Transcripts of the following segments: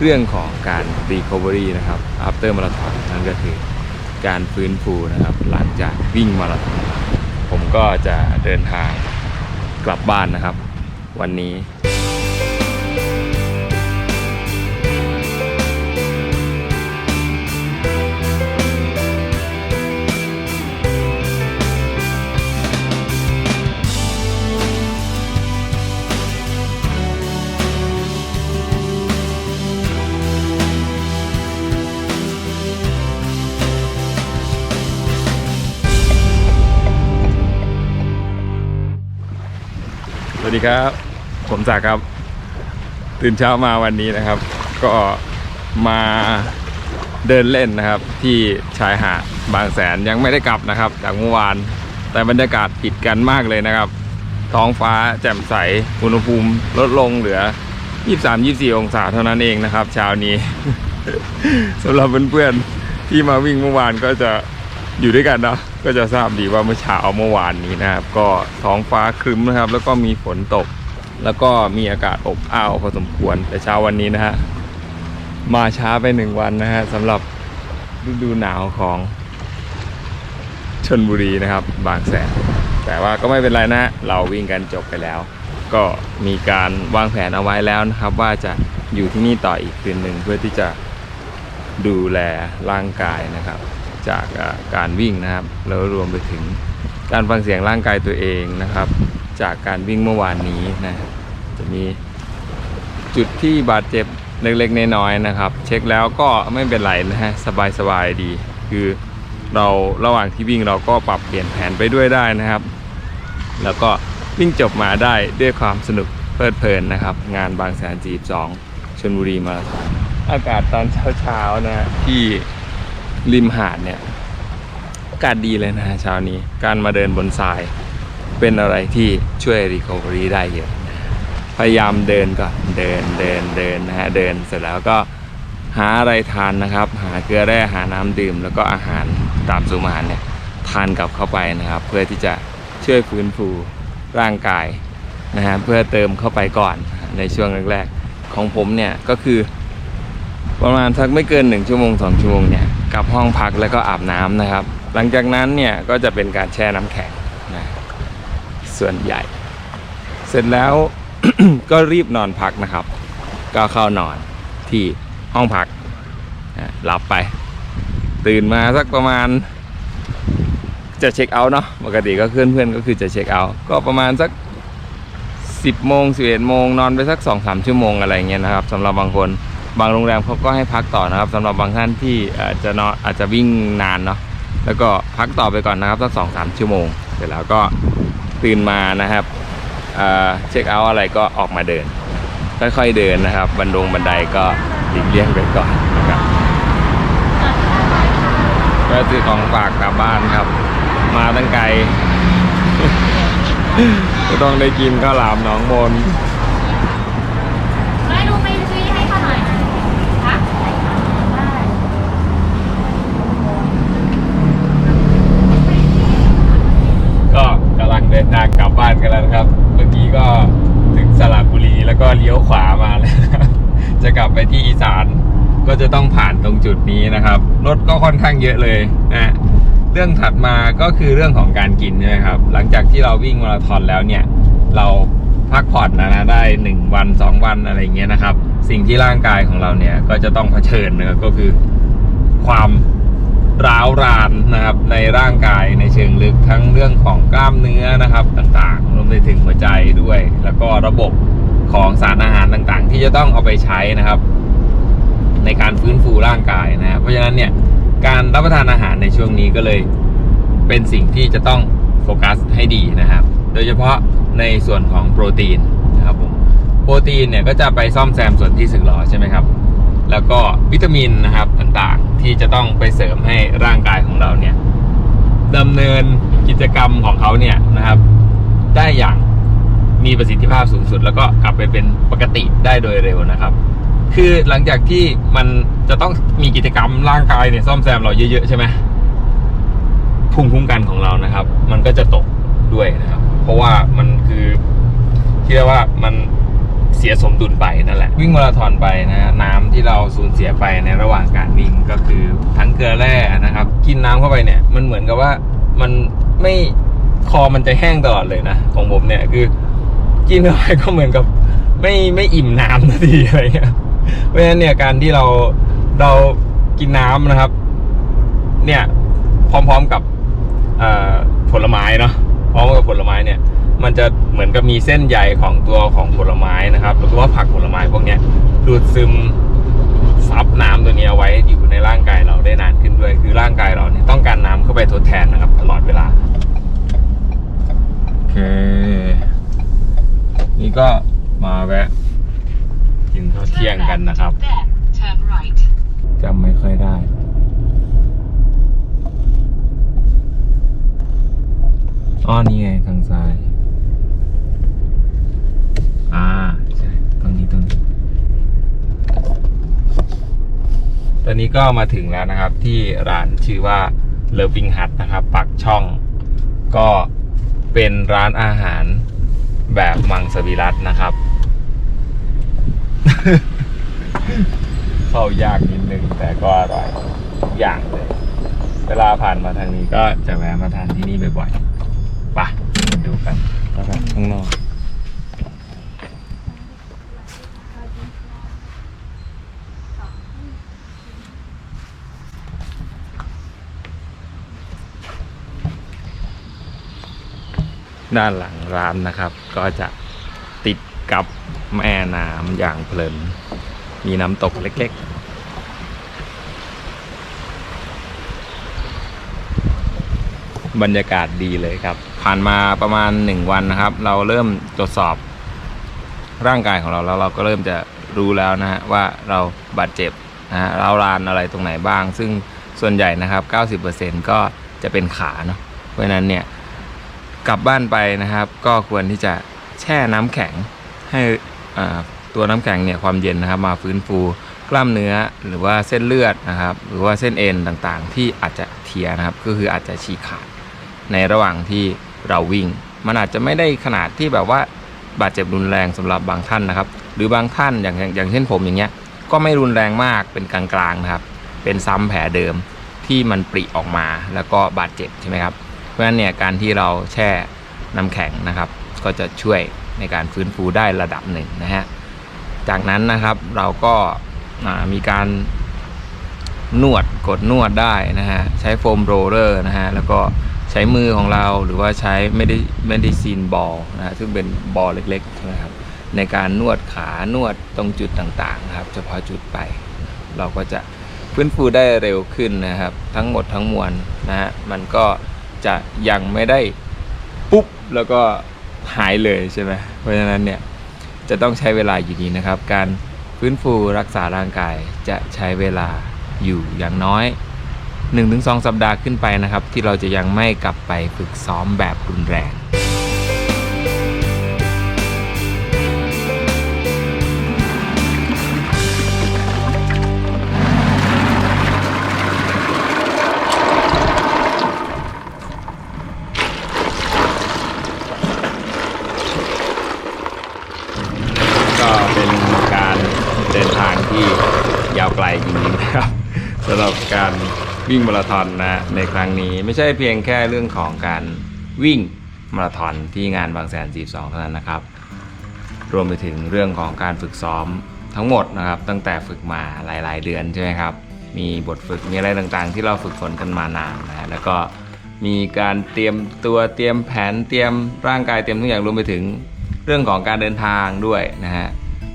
เรื่องของการ recovery นะครับ after marathon นั่นก็คือการฟื้นฟูนะครับ หลังจากวิ่งมาราธอนผมก็จะเดินทางกลับบ้านนะครับ วันนี้ วัสดีครับ ผมศักครับ ตื่นเช้ามาวันนี้นะครับ ก็มาเดินเล่นนะครับ ที่ชายหาดบางแสนยังไม่ได้กลับนะครับ จากเมื่อวาน แต่บรรยากาศผิดกันมากเลยนะครับ ท้องฟ้าแจ่มใสอุณหภูมิลดลงเหลือ 23-24 องศาเท่านั้นเองนะครับ เช้านี้สำหรับเพื่อนๆที่มาวิ่งเมื่อวานก็จะ อยู่ด้วยกันเนาะก็จะทราบดีว่าเมื่อเช้าเมื่อวานนี้นะครับ ก็ท้องฟ้าครึ้มนะครับ แล้วก็มีฝนตก แล้วก็มีอากาศอบอ้าวพอสมควรแต่เช้าวันนี้นะฮะมาช้าไปหนึ่งวันนะฮะสำหรับฤดูหนาวของชนบุรีนะครับ บางแสนแต่ว่าก็ไม่เป็นไรนะฮะเราวิ่งกันจบไปแล้ว ก็มีการวางแผนเอาไว้แล้วนะครับ ว่าจะอยู่ที่นี่ต่ออีกคืนหนึ่งเพื่อที่จะดูแลร่างกายนะครับ จากการวิ่งนะครับ แล้วรวมไปถึงการฟังเสียงร่างกายตัวเองนะครับ จากการวิ่งเมื่อวานนี้นะจะมีจุดที่บาดเจ็บเล็กๆน้อยๆนะครับ เช็คแล้วก็ไม่เป็นไรนะฮะสบายๆดี คือเราระหว่างที่วิ่งเราก็ปรับเปลี่ยนแผนไปด้วยได้นะครับ แล้วก็วิ่งจบมาได้ด้วยความสนุกเพลิดเพลินนะครับ งานบางแสนจีบสองชลบุรีมาราธอนอากาศตอนเช้าๆนะที่ ริมหาดเนี่ยอากาศดีเลยนะฮะเช้านี้การมาเดินบนทรายเป็นอะไรที่ช่วย recovery ได้เยอะนะพยายามเดินก่อนเดินเดินเดินนะฮะเดินเสร็จแล้วก็หาอะไรทานนะครับ หาเกลือแร่หาน้ำดื่ม แล้วก็อาหารตามซุ้มอาหารเนี่ยทานกลับเข้าไปนะครับ เพื่อที่จะช่วยฟื้นฟูร่างกายนะฮะเพื่อเติมเข้าไปก่อนในช่วงแรกๆของผมเนี่ยก็คือ ประมาณสักไม่เกิน 1 ชั่วโมง 2 ชั่วโมงเนี่ยกลับห้องพักแล้วก็อาบน้ำนะครับ หลังจากนั้นเนี่ยก็จะเป็นการแช่น้ำแข็งนะส่วนใหญ่ เสร็จแล้ว ก็รีบนอนพักนะครับ ก็เข้านอนที่ห้องพักหลับไป ตื่นมาสักประมาณ จะเช็คเอาท์เนาะปกติก็เพื่อนเพื่อนก็คือจะเช็คเอาท์ก็ประมาณสัก 10โมง11โมงนอนไปสัก2-3ชั่วโมงอะไรเงี้ยนะครับสำหรับบางคน บางโรงแรมเขาก็ให้พักต่อนะครับสำหรับบางท่านที่อาจจะนอนอาจจะวิ่งนานเนาะแล้วก็พักต่อไปก่อนนะครับสักสองสามชั่วโมง เสร็จแล้วก็ตื่นมานะครับเอ่อเช็คเอาท์อะไรก็ออกมาเดิน ค่อยๆเดินนะครับ บันดงบันไดก็หลีกเลี่ยงไปก่อนนะครับก็ซื้อของฝากกลับบ้านครับ มาตั้งไกลก็ต้องได้กินข้าวหลามหนองมน ไม่ดูไปซื้อให้เขาหน่อยคะได้ ก็กำลังเดินทานกันแล้วนะครับ เมื่อกี้ก็ถึงสระบุรีแล้วก็เลี้ยวขวามาแล้วจะกลับไปที่อีสานก็จะต้องผ่านตรงจุดนี้นะครับ รถก็ค่อนข้างเยอะเลยนะเรื่องถัดมาก็คือเรื่องของการกินใช่ไหมครับ หลังจากที่เราวิ่งมาราธอนแล้วเนี่ย เราพักผ่อนนะนะได้ 1 วัน 2 วันอะไรเงี้ยนะครับ สิ่งที่ร่างกายของเราเนี่ยก็จะต้องเผชิญนะก็คือความ ร้าวรานนะครับในร่างกายในเชิงลึกทั้งเรื่องของกล้ามเนื้อนะครับต่างๆรวมไปถึงหัวใจด้วย แล้วก็ระบบของสารอาหารต่างๆ ที่จะต้องเอาไปใช้นะครับ ในการฟื้นฟูร่างกายนะครับเพราะฉะนั้นเนี่ยการรับประทานอาหารในช่วงนี้ก็เลยเป็นสิ่งที่จะต้องโฟกัสให้ดีนะครับ โดยเฉพาะในส่วนของโปรตีนนะครับผมโปรตีนเนี่ยก็จะไปซ่อมแซมส่วนที่สึกหรอใช่ไหมครับ แล้วก็วิตามินนะครับต่างๆ ที่จะต้องไปเสริมให้ร่างกายของเราเนี่ยดำเนินกิจกรรมของเขาเนี่ยนะครับ ได้อย่างมีประสิทธิภาพสูงสุด แล้วก็กลับไปเป็นปกติได้โดยเร็วนะครับ คือหลังจากที่มันจะต้องมีกิจกรรมร่างกายเนี่ยซ่อมแซมเราเยอะๆใช่ไหมภูมิคุ้มกันของเรานะครับ มันก็จะตกด้วยนะครับ เพราะว่ามันคือที่เรียกว่ามัน เสียสมดุลไปนั่นแหละ วิ่งมาราธอนไปนะน้ำที่เราสูญเสียไปในระหว่างการวิ่งก็คือทั้งเกลือแร่นะครับ กินน้ำเข้าไปเนี่ยมันเหมือนกับว่ามันไม่คอมันจะแห้งตลอดเลยนะ ของผมเนี่ยคือ กินเข้าไปก็เหมือนกับไม่ไม่อิ่มน้ำนาทีอะไรเงี้ยเพราะฉะนั้นเนี่ยการที่เราเรากินน้ำนะครับ เนี่ยพร้อมๆกับผลไม้เนาะพร้อมกับผลไม้เนี่ย มันจะเหมือนกับมีเส้นใยของตัวของผลไม้นะครับหรือว่าผักผลไม้พวกนี้ดูดซึมซับน้ำตัวนี้เอาไว้อยู่ในร่างกายเราได้นานขึ้นด้วย คือร่างกายเราเนี่ยต้องการน้ำเข้าไปทดแทนนะครับตลอดเวลาโอเค นี่ก็มาแวะกินข้าวเที่ยงกันนะครับจำไม่ค่อยได้อ้อนี่ไงทางซ้าย อ่า ใช่ ตรงนี้ตรงนี้ ตอ นี้ก็มาถึงแล้วนะครับที่ร้านชื่อว่า Loving Hut นะครับปักช่อง ก็เป็นร้านอาหารแบบมังสวิรัตนะครับ เข้ายากนิดนึงแต่ก็อร่อยทุกอย่างเลย เวลาผ่านมาทางนี้ก็จะแวะมาทานที่นี่บ่อยๆไปะมาดูกันแล้วกันข้างนอก ด้านหลังร้านนะครับ ก็จะติดกับแม่น้ำอย่างเพลิน มีน้ำตกเล็กๆ บรรยากาศดีเลยครับ ผ่านมาประมาณ 1 วันนะครับ เราเริ่มตรวจสอบร่างกายของเราแล้วเราก็เริ่มจะรู้แล้วนะฮะว่าเราบาดเจ็บนะฮะเรารานอะไรตรงไหนบ้าง ซึ่งส่วนใหญ่นะครับ 90%ก็จะเป็นขาเนาะเพราะนั้นเนี่ย กลับบ้านไปนะครับ ก็ควรที่จะแช่น้ำแข็งให้ตัวน้ำแข็งเนี่ยความเย็นนะครับ มาฟื้นฟูกล้ามเนื้อหรือว่าเส้นเลือดนะครับ หรือว่าเส้นเอ็นต่างๆ ที่อาจจะเทียนะครับ ก็คืออาจจะฉีกขาดในระหว่างที่เราวิ่ง มันอาจจะไม่ได้ขนาดที่แบบว่าบาดเจ็บรุนแรงสำหรับบางท่านนะครับ หรือบางท่านอย่างอย่างเช่นผมอย่างเงี้ยก็ไม่รุนแรงมากเป็นกลางๆนะครับ เป็นซ้ำแผลเดิมที่มันปริออกมาแล้วก็บาดเจ็บใช่ไหมครับ เพราะฉะนั้นเนี่ยการที่เราแช่น้ำแข็งนะครับ ก็จะช่วยในการฟื้นฟูได้ระดับหนึ่งนะฮะจากนั้นนะครับเราก็มีการนวดกดนวดได้นะฮะใช้โฟมโรลเลอร์นะฮะแล้วก็ใช้มือของเราหรือว่าใช้ไม่ได้ไม่ได้ซีนบอลนะฮะซึ่งเป็นบอลเล็กๆใช่ไหมครับในการนวดขานวดตรงจุดต่างๆนะครับ เฉพาะจุดไป เราก็จะฟื้นฟูได้เร็วขึ้นนะครับ ทั้งหมดทั้งมวลนะฮะมันก็ จะยังไม่ได้ปุ๊บแล้วก็หายเลยใช่ไหมเพราะฉะนั้นเนี่ยจะต้องใช้เวลาอยู่ดีนะครับ การฟื้นฟูรักษาร่างกายจะใช้เวลาอยู่อย่างน้อย 1-2 สัปดาห์ขึ้นไปนะครับ ที่เราจะยังไม่กลับไปฝึกซ้อมแบบรุนแรง ก็เป็นการเดินทางที่ยาวไกลจริงๆนะครับสำหรับการวิ่งมาราธอนนะในครั้งนี้ไม่ใช่เพียงแค่เรื่องของการวิ่งมาราธอนที่งานบางแสน42เท่านั้นนะครับ รวมไปถึงเรื่องของการฝึกซ้อมทั้งหมดนะครับ ตั้งแต่ฝึกมาหลาย ๆ เดือนใช่ไหมครับ มีบทฝึกมีอะไรต่างๆ ที่เราฝึกฝนกันมานานนะฮะแล้วก็มีการเตรียมตัวเตรียมแผนเตรียมร่างกายเตรียมทุกอย่างรวมไปถึง เรื่องของการเดินทางด้วยนะฮะ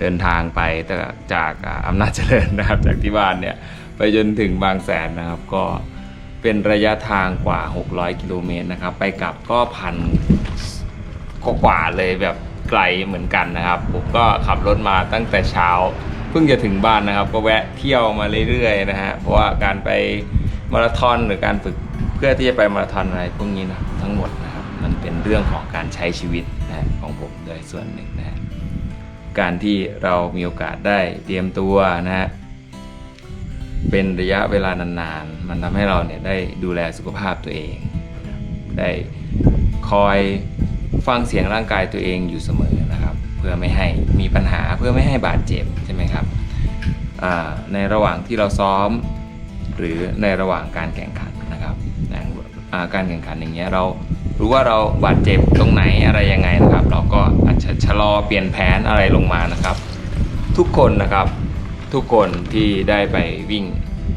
เดินทางไปจากอำนาจเจริญนะครับจากที่บ้านเนี่ยไปจนถึงบางแสนนะครับก็เป็นระยะทางกว่า 600 กิโลเมตรนะครับ ไปกลับก็พันก็กว่าเลยแบบไกลเหมือนกันนะครับ ผมก็ขับรถมาตั้งแต่เช้า เพิ่งจะถึงบ้านนะครับ ก็แวะเที่ยวมาเรื่อยๆนะฮะเพราะว่าการไปมาราธอนหรือการฝึกเพื่อที่จะไปมาราธอนอะไรพวกนี้นะทั้งหมดนะ มันเป็นเรื่องของการใช้ชีวิตนะของผมโดยส่วนหนึ่งนะการที่เรามีโอกาสได้เตรียมตัวนะฮะเป็นระยะเวลานานๆ มันทำให้เราเนี่ยได้ดูแลสุขภาพตัวเอง ได้คอยฟังเสียงร่างกายตัวเองอยู่เสมอนะครับ เพื่อไม่ให้มีปัญหาเพื่อไม่ให้บาดเจ็บใช่ไหมครับในระหว่างที่เราซ้อม หรือในระหว่างการแข่งขันนะครับการแข่งขันอย่างเงี้ยเรา รู้ว่าเราบาดเจ็บตรงไหนอะไรยังไงนะครับ เราก็อาจจะชะลอเปลี่ยนแผนอะไรลงมานะครับ ทุกคนนะครับทุกคนที่ได้ไปวิ่ง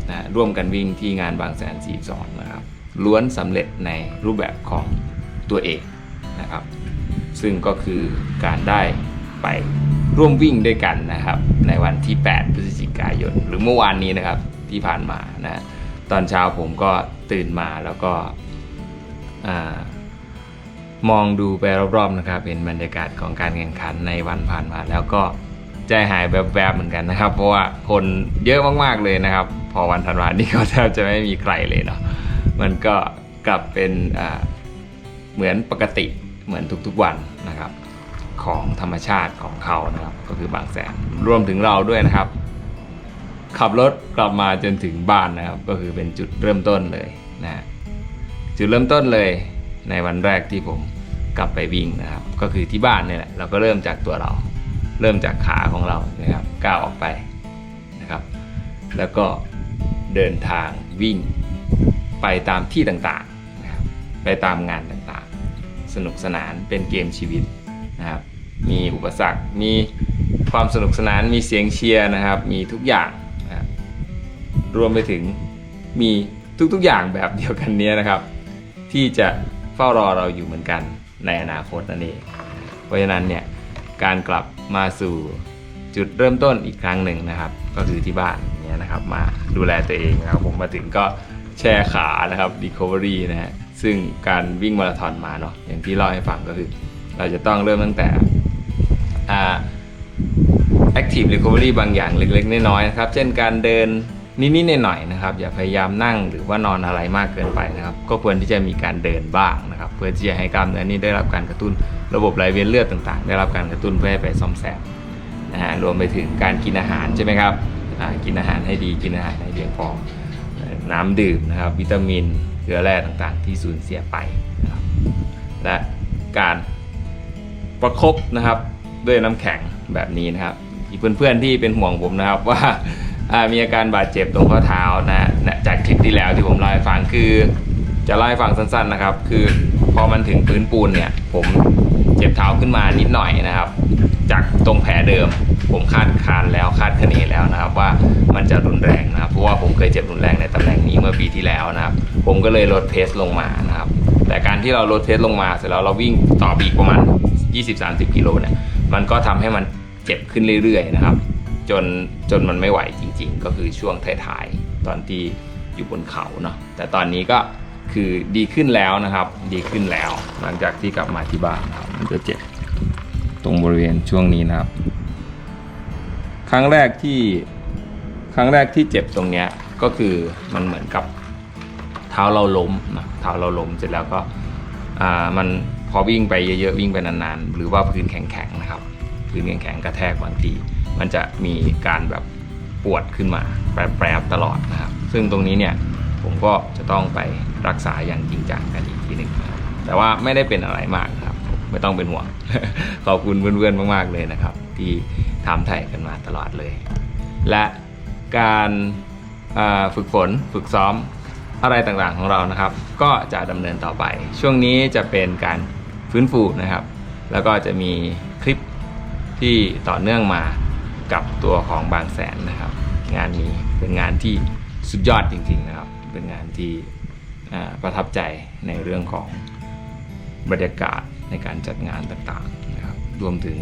นะร่วมกันวิ่งที่งานบางแสน42นะครับ ล้วนสำเร็จในรูปแบบของตัวเองนะครับ ซึ่งก็คือการได้ไปร่วมวิ่งด้วยกันนะครับ ในวันที่ 8 พฤศจิกายน หรือเมื่อวานนี้นะครับที่ผ่านมานะตอนเช้าผมก็ตื่นมาแล้วก็อ่า มองดูไปรอบๆนะครับเห็นบรรยากาศของการแข่งขันในวันผ่านมาแล้วก็ใจหายแวบๆเหมือนกันนะครับ เพราะว่าคนเยอะมากๆเลยนะครับ พอวันธันวานี่ก็แทบจะไม่มีใครเลยเนาะมันก็กลับเป็นเหมือนปกติเหมือนทุกๆวันนะครับ ของธรรมชาติของเขานะครับ ก็คือบางแสนรวมถึงเราด้วยนะครับ ขับรถกลับมาจนถึงบ้านนะครับ ก็คือเป็นจุดเริ่มต้นเลยนะจุดเริ่มต้นเลยในวันแรกที่ผม กลับไปวิ่งนะครับ ก็คือที่บ้านเนี่ยแหละเราก็เริ่มจากตัวเรา เริ่มจากขาของเรานะครับก้าวออกไปนะครับ แล้วก็เดินทางวิ่งไปตามที่ต่างๆนะครับไปตามงานต่างๆ สนุกสนานเป็นเกมชีวิตนะครับ มีอุปสรรค มีความสนุกสนาน มีเสียงเชียร์นะครับ มีทุกอย่างนะครับรวมไปถึงมีทุกๆอย่างแบบเดียวกันนี้นะครับ ที่จะเฝ้ารอเราอยู่เหมือนกัน ในอนาคตนั่นเอง เพราะฉะนั้นเนี่ยการกลับมาสู่จุดเริ่มต้นอีกครั้งหนึ่งนะครับ ก็คือที่บ้านเนี่ยนะครับมาดูแลตัวเองนะครับผมมาถึงก็แช่ขานะครับ recovery นะฮะซึ่งการวิ่งมาราธอนมาเนาะอย่างที่เล่าให้ฟังก็คือ เราจะต้องเริ่มตั้งแต่อ่า active recovery บางอย่างเล็กๆ น้อยๆนะครับ เช่นการเดิน นิดๆหน่อยๆนะครับ อย่าพยายามนั่งหรือว่านอนอะไรมากเกินไปนะครับ ก็ควรที่จะมีการเดินบ้างนะครับ เพื่อที่จะให้กล้ามเนื้อนี้ได้รับการกระตุ้น ระบบไหลเวียนเลือดต่างๆ ได้รับการกระตุ้นเพื่อให้ไปซ่อมแซมนะฮะรวมไปถึงการกินอาหารใช่ไหมครับกินอาหารให้ดีกินอาหารให้เพียงพอน้ำดื่มนะครับ วิตามินเกลือแร่ต่างๆ ที่สูญเสียไปนะครับและการประคบนะครับด้วยน้ำแข็งแบบนี้นะครับเพื่อนๆที่เป็นห่วงผมนะครับว่า มีอาการบาดเจ็บตรงข้อเท้านะนะจากคลิปที่แล้วที่ผมเล่าให้ฟังคือจะเล่าให้ฟังสั้นๆนะครับ คือพอมันถึงพื้นปูนเนี่ย ผมเจ็บเท้าขึ้นมานิดหน่อยนะครับ จากตรงแผลเดิม ผมคาดคานแล้วคาดคะเนแล้วนะครับ ว่ามันจะรุนแรงนะครับเพราะว่าผมเคยเจ็บรุนแรงในตำแหน่งนี้เมื่อปีที่แล้วนะครับ ผมก็เลยลดเพสลงมานะครับ แต่การที่เราลดเพสลงมาเสร็จแล้วเราวิ่งต่อไปอีกประมาณ 20-30กิโลเนี่ยมันก็ทำให้มันเจ็บขึ้นเรื่อยๆนะครับ จนจนมันไม่ไหวจ ริง ๆ ก็คือช่วงท้ายๆตอนที่อยู่บนเขาเนาะแต่ตอนนี้ก็คือดีขึ้นแล้วนะครับ ดีขึ้นแล้ว หลังจากที่กลับมาที่บ้านครับมันจะเจ็บตรงบริเวณช่วงนี้นะครับ ครั้งแรกที่ครั้งแรกที่เจ็บตรงเนี้ยก็คือมันเหมือนกับเท้าเราล้มนะเท้าเราล้มเสร็จแล้วก็อ่ามันพอวิ่งไปเยอะๆวิ่งไปนานๆ หรือว่าพื้นแข็งๆนะครับ พื้นแข็งๆกระแทกบางที มันจะมีการแบบ ปวดขึ้นมา แปรๆตลอดนะครับ ซึ่งตรงนี้เนี่ยผมก็จะต้องไปรักษาอย่างจริงจังกันอีกทีหนึ่งนะครับแต่ว่าไม่ได้เป็นอะไรมากครับไม่ต้องเป็นห่วง ขอบคุณเพื่อนๆมาก ๆเลยนะครับ ที่ถามไถ่กันมาตลอดเลย และการฝึกฝนฝึกซ้อมอะไรต่างๆของเรานะครับ ก็จะดำเนินต่อไป ช่วงนี้จะเป็นการฟื้นฟูนะครับ แล้วก็จะมีคลิปที่ต่อเนื่องมา กับตัวของบางแสนนะครับ งานนี้เป็นงานที่สุดยอดจริงๆนะครับ เป็นงานที่ประทับใจในเรื่องของบรรยากาศในการจัดงานต่างๆนะครับรวมถึง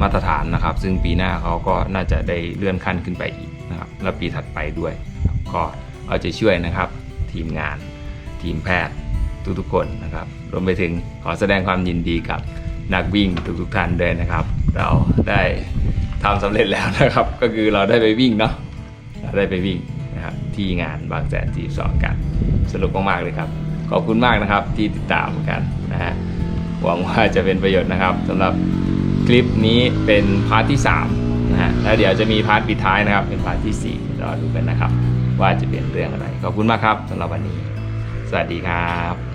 มาตรฐานนะครับ ซึ่งปีหน้าเขาก็น่าจะได้เลื่อนขั้นขึ้นไปอีกนะครับและปีถัดไปด้วยนะก็เอาใจช่วยนะครับ ทีมงาน ทีมแพทย์ทุกๆคนนะครับ รวมไปถึงขอแสดงความยินดีกับ นักวิ่งทุกๆท่านด้วยนะครับ เราได้ทำสำเร็จแล้วนะครับ ก็คือเราได้ไปวิ่งเนาะเราได้ไปวิ่งนะครับที่งานบางแสนทีสองกัน สนุกมากๆเลยครับ ขอบคุณมากนะครับที่ติดตามกันนะฮะหวังว่าจะเป็นประโยชน์นะครับสำหรับคลิปนี้เป็นพาร์ทที่3นะฮะแล้วเดี๋ยวจะมีพาร์ทปิดท้ายนะครับ เป็นพาร์ทที่4รอดูกันนะครับ ว่าจะเป็นเรื่องอะไร ขอบคุณมากครับสำหรับวันนี้ สวัสดีครับ